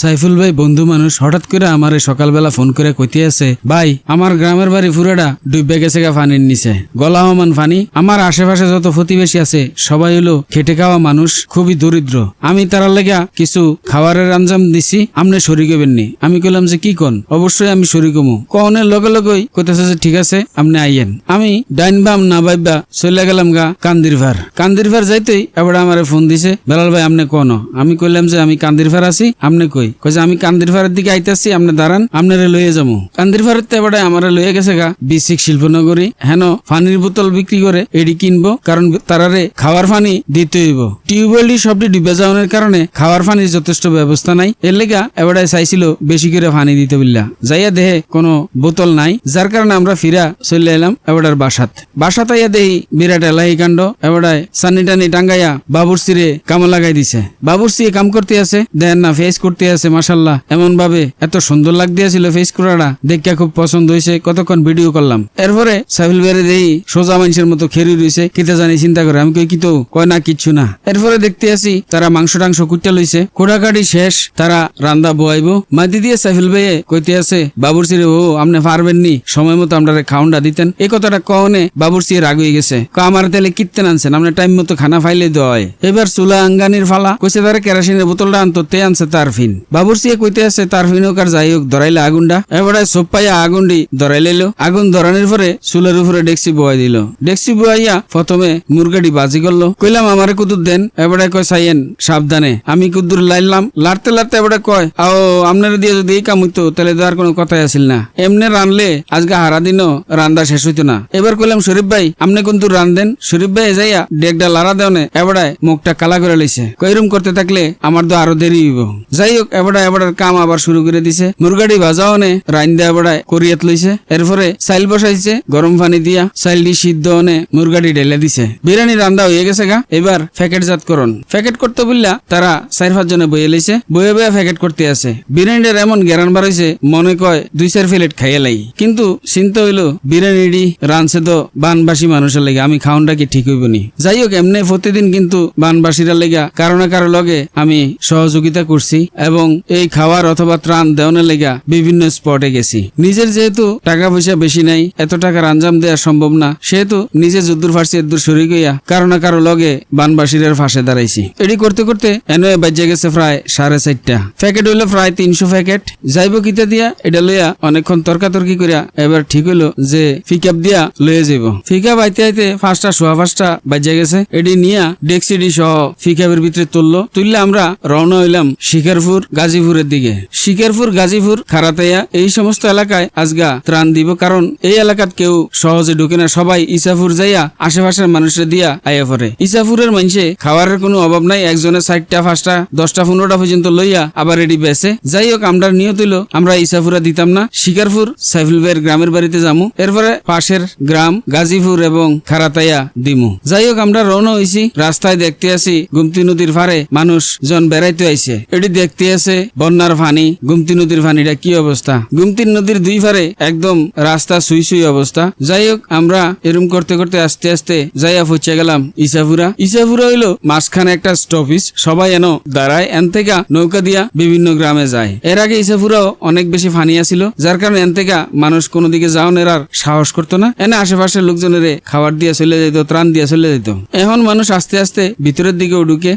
সাইফুল ভাই, বন্ধু মানুষ, হঠাৎ করে আমারে সকালবেলা ফোন করে কইতে আছে, ভাই, আমার গ্রামের বাড়ি পুরাটা ডুববে গেছে গা পানির নিচে। গলা হমান পানি আমার আশেপাশে যত প্রতিবেশী আছে, সবাই হলো খেটে খাওয়া মানুষ, খুবই দরিদ্র। আমি তারা লেগা কিছু খাবারের আঞ্জাম দিছি আপনি শরিক হবেননি আমি কইলাম যে, কি কন? অবশ্যই আমি শরিক হমু কনের লগে লগেই কইতেছে যে, ঠিক আছে আপনি আইয়েন। আমি ডাইন বাম না বাইবা চলে গেলাম গা কান্দির ভার কান্দির ভার যাইতেই এবার আমারে ফোন দিছে, বেলাল ভাই আপনি কোন আমি কইলাম যে, আমি কান্দির ভার আছি আপনি কই? কইছে আমি কান্দির ভারের দিকে আইতাছি, আপনি দাঁড়ান, আপনারে লইয়ে যাব কান্দির ভারের তো এবারে আমারে লইয়ে গেছে গা বিসিক শিল্পনগরী, হেন পানির বোতল বিক্রি করে এডি কিনবো, কারণ তারারে খাওয়ার পানি দিতে হইব। টিউবওয়েলটি সবটি ডুবে যাওয়ার কারণে খাওয়ার পানির যথেষ্ট ব্যবস্থা নাই। এর লেগা এবারে চাইছিল বেশি করে পানি দিতে বললা যাইয়া দেহে কোনো বোতল নাই, যার কারণে আমরা ফিরা চলে এলাম এবারের বাসাত। বাসাত আইয়া দেহি বিরাট এলাহি কাণ্ড, এবারে সানি টানি টাঙ্গাইয়া বাবুর সিরে কাম লাগাই দিছে। বাবুর সিয়ে কাম করতে আছে দেন না ফেস করতে আছে মাসাল্লাহ এমন ভাবে এত সুন্দর লাগ দিয়েছিল ফেস করাটা। দেখে খুব পছন্দ হয়েছে, কতক্ষণ ভিডিও করলাম। এরপরে সাইফুল বেড়ে দেই সোজা মানুষের মতো খেরি রয়েছে কিতে জানি চিন্তা করে, আমি কই কি তো, কয় না কিচ্ছু না। এরপরে দেখতে আসি, তারা মাংস টাংস কুটটা লইছে। কোড়াকাটি শেষ, তারা রান্দা বয়াইবো। মাটি দিয়ে সাইফুল ভাইয়ে কইতে আছে বাবুর সিরে ও আপনি পারবেন নি? সময় মতো আমরা খাউন্ডা দিতেন। এই কথাটা কনে বাবুর সিয়ে রাগ হয়ে গেছে। আমার তেলে কিত্তেন আনছেন আপনি টাইম মতো খানা ফাইলে দেওয়া হয় এবার চুলা আঙ্গানির ফালা কইছে, তারা কেরাসিনের বোতলটা আনতো, তে আনছে তার ফিন। বাবুর সিয়ে কইতে আছে, তার ফিন হোক যাই হোক ধরাইলে আগুনটা এবারে সব পাইয়া আগুনটি ধরাই লাইলো। আগুন ধরানোর পরে চুলের উপরে ডেক্সি বয়াই দিল। ডেক্সি বয়াইয়া প্রথমে মুরগাটি বাজি করল। কইলাম, আমারে কুদুর দেন। এবারে কয়, সাইয়েন, সাবধানে। আমি কুদুর লাইলাম। লাড়তে লাড়তে এবারে কয়, আও, আপনারা দিয়ে যদি এই কাম হইতো, তাহলে তো আর কোনো কথাই আসিল না। এমনি রানলে আজকে হারা দিনও রান্দা শেষ হইতো না। এবার কইলাম, শরীফ ভাই, আপনি কিন্তু রান্ধেন শরীফ ভাই যাইয়া ডেকটা লাড়া দেওনে এবারে মুখটা কালা করে লইছে। কইরম করতে থাকলে আমার তো আরও দেরি হইব। যাই হোক এবারে এবারে কাম আবার শুরু করে দিছে। মুরগাটি ভাজাও নে রাইন দেয়া এবারে করিয়াত লইছে। এরপরে চাইল বসাইছে, গরম পানি দিয়া চাইলটি সিদ্ধ নে মুরগাটি ঢেলে দিছে। বিরিয়ানি রান্দা হয়ে গেছে গা, এবার প্যাকেট জাত করুন প্যাকেট করতে বললা তারা চার পাঁচ জনে বইয়ে লইছে, বইয়ে বইয়ে প্যাকেট করতে আছে। বিরিয়ানিটার এমন গেরান বাড়াইছে মনে কয় দুই চার প্লেট খাইয়ে লাই। কিন্তু চিন্তা হইল বিরিয়ানিটি রানছে তো বানবাসী মানুষের লেগে, আমি খাওনটা কি ঠিক হইব নি? যাই হোক, এমনি প্রতিদিন কিন্তু বানবাসীরা লেগা, কারও না কারও লগে আমি সহযোগিতা করছি, এবং এই খাওয়ার অথবা ত্রাণ দেওয়ানের লেগা বিভিন্ন স্পটে গেছি। নিজের যেহেতু টাকা পয়সা বেশি নাই, এত টাকার আঞ্জাম দেওয়া সম্ভব না, সেহেতু নিজে যদ্দুর ফার্সি এদ্দুর শরীর হইয়া কারও না কারও লগে বানবাসীদের ফাঁসে দাঁড়াইছি। এটি করতে করতে এনে বাজে গেছে প্রায় সাড়ে চারটা। প্যাকেট হইল প্রায় তিনশো প্যাকেট। যাইব কিতা দিয়া, এটা লইয়া অনেকক্ষণ তর্কাতর্কি করিয়া এবার ঠিক হইল যে পিকআপ দিয়া লয়ে যাইব। পিকআপ আইতে আইতে পাঁচটা, সোয়া পাঁচটা বাজে গেছে। এটি নিয়া ডেক্সিডি সহ পিকআপের ভিতরে তুললো। তুললে আমরা রওনা হইলাম শিকারপুর। গাজীপুরের দিকে। শিকারপুর, গাজীপুর খারাতাইয়া এই সমস্ত এলাকায় আজগা ত্রাণ দিব কারণ এই এলাকাত কেউ সহজে ঢুকে না। সবাই ইসাপুর যাইয়া আশেপাশের মানুষের দিয়া আইয়া পড়ে। ইসাপুরের মানুষে খাবারের কোনো অভাব নাই। একজনের ষাটটা পাঁচটা, দশটা, পনেরোটা পর্যন্ত লইয়া আবার এটি বেসে যাই হোক আমরা নিয়ত হইল, আমরা ইসাপুরা দিতাম না। শিকারপুর, সাইফুল ভাইয়ের গ্রামের বাড়িতে যামু। এরপরে পাশের গ্রাম, গাজীপুর এবং খারাতাইয়া দিমু। যাই হোক আমরা রওনা হইছি। রাস্তায় দেখতে আসি, গুমতি নদীর ফারে মানুষ জন বেড়াইতে আইছে এটি দেখতে আছে, বন্যার পানি গুমতি নদীর পানিটা কি অবস্থা? গুমতি নদীর দুই ফারে একদম রাস্তা সুই সুই অবস্থা। যাই হোক, আমরা এরম করতে করতে আস্তে আস্তে যাইয়া পৌঁছে গেলাম ইসাপুরা। ইসাপুরা হইল মাঝখানে একটা স্টপিস সবাই এনো দাঁড়ায়, এন থেকে নৌকা দিয়া বিভিন্ন গ্রামে যায়। এর আগে ইসাপুরাও অনেক বেশি ফানি আছিল, যার কারণে এন থেকে মানুষ কোনো দিকে যাওয়ার আর সাহস করতো না। এনে আশেপাশের লোকজনের খাবার দিয়ে চলে যেত ত্রাণ দিয়ে চলে যেত এখন মানুষ আস্তে আস্তে ভিতরের দিকে ঢুকে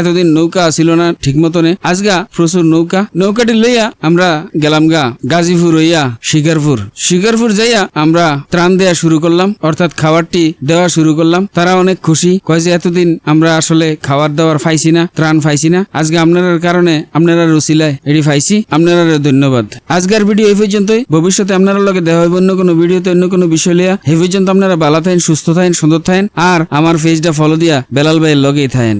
এতদিন নৌকা ছিল না ঠিক মতনে আজগা প্রচুর নৌকা। নৌকাটি লইয়া আমরা গেলাম গা, গাজীপুর হইয়া শিকারপুর। শিকারপুর যাইয়া আমরা ত্রাণ দেয়া শুরু করলাম, অর্থাৎ খাবারটি দেওয়া শুরু করলাম। তারা অনেক খুশি, কয় যে এতদিন আমরা আসলে খাবার দাবার পাইছি না, ত্রাণ পাইছি না। আজকে আপনার কারণে আপনারা রুচিলায় এটি পাইছি আপনারা ধন্যবাদ। আজকের ভিডিও এই পর্যন্তই। ভবিষ্যতে আপনারা লগে দেখা হইব অন্য কোনো ভিডিওতে, অন্য কোনো বিষয় লিয়া এই পর্যন্ত আপনারা ভালো থাকেন, সুস্থ থাকেন, সুন্দর থাকেন, আর আমার পেজটা ফলো দিয়া বেলাল ভাইয়ের লগেই থাকেন।